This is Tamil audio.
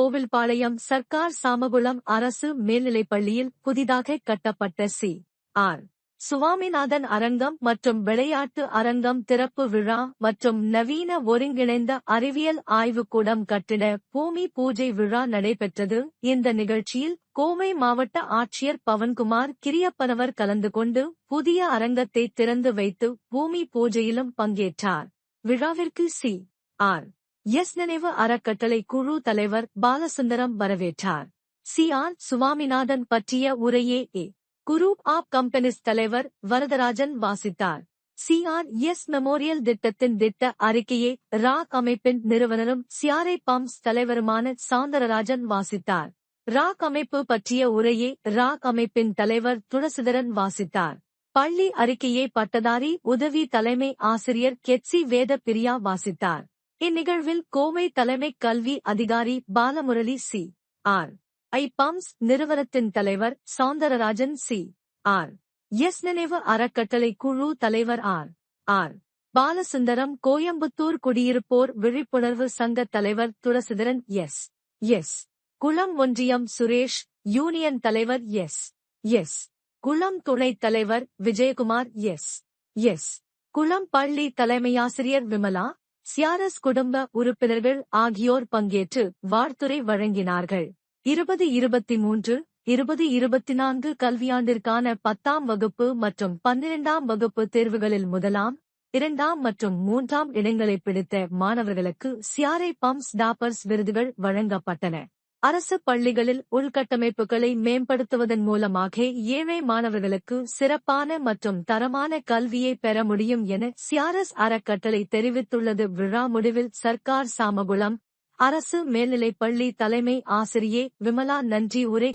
கோவில்பாளையம் சர்க்கார் சாமகுளம் அரசு மேல்நிலைப்பள்ளியில் புதிதாக கட்டப்பட்ட சி. ஆர். சுவாமிநாதன் அரங்கம் மற்றும் விளையாட்டு அரங்கம் திறப்பு விழா மற்றும் நவீன ஒருங்கிணைந்த அறிவியல் ஆய்வுக்கூடம் கட்டிட பூமி பூஜை விழா நடைபெற்றது. இந்த நிகழ்ச்சியில் கோவை மாவட்ட ஆட்சியர் பவன்குமார் கிரியப்பனவர் கலந்து கொண்டு புதிய அரங்கத்தை திறந்து வைத்து பூமி பூஜையிலும் பங்கேற்றார். விழாவிற்கு சி. ஆர். எஸ் நினைவு அறக்கட்டளை குழு தலைவர் பாலசுந்தரம் வரவேற்றார். சி ஆர் சுவாமிநாதன் பற்றிய உரையே ஏ. குரூப் ஆப் கம்பெனிஸ் தலைவர் வரதராஜன் வாசித்தார். சி ஆர் எஸ் மெமோரியல் திட்டத்தின் திட்ட அறிக்கையை ராக் அமைப்பின் நிறுவனரும் சியாரை பம்ப்ஸ் தலைவருமான சாந்தரராஜன் வாசித்தார். ராக் அமைப்பு பற்றிய உரையை ராக் அமைப்பின் தலைவர் துளசிதரன் வாசித்தார். பள்ளி அறிக்கையை பட்டதாரி உதவி தலைமை ஆசிரியர் கெட்சி வேத பிரியா வாசித்தார். இந்நிகழ்வில் கோவை தலைமை கல்வி அதிகாரி Balamurali C. R. I pumps நிறுவனத்தின் தலைவர் சௌந்தரராஜன் சி. ஆர். எஸ். நினைவு அறக்கட்டளை குழு தலைவர் ஆர். ஆர். பாலசுந்தரம் கோயம்புத்தூர் குடியிருப்போர் விழிப்புணர்வு சங்க தலைவர் துளசிதரன் எஸ். எஸ். குளம் ஒன்றியம் சுரேஷ் யூனியன் தலைவர் எஸ். எஸ். குளம் துணைத் தலைவர் விஜயகுமார் எஸ். எஸ். குளம் பள்ளி தலைமையாசிரியர் விமலா சியாரஸ் குடும்ப உறுப்பினர்கள் ஆகியோர் பங்கேற்று வாழ்த்துரை வழங்கினார்கள். இருபது இருபத்தி மூன்று இருபது இருபத்தி நான்கு கல்வியாண்டிற்கான பத்தாம் வகுப்பு மற்றும் பன்னிரெண்டாம் வகுப்பு தேர்வுகளில் முதலாம் இரண்டாம் மற்றும் மூன்றாம் இடங்களை பிடித்த மாணவர்களுக்கு சியாரை பம்ப்ஸ் டாப்பர்ஸ் விருதுகள் வழங்கப்பட்டன. அரசு பள்ளிகளில் உள்கட்டமைப்புகளை மேம்படுத்துவதன் மூலமாக ஏழை மாணவர்களுக்கு சிறப்பான மற்றும் தரமான கல்வியை பெற முடியும் என சியாரஸ் அறக்கட்டளை தெரிவித்துள்ளது. விழா முடிவில் சர்க்கார் சாமகுளம் அரசு மேல்நிலைப்பள்ளி தலைமை ஆசிரியே விமலா நன்றி உரை.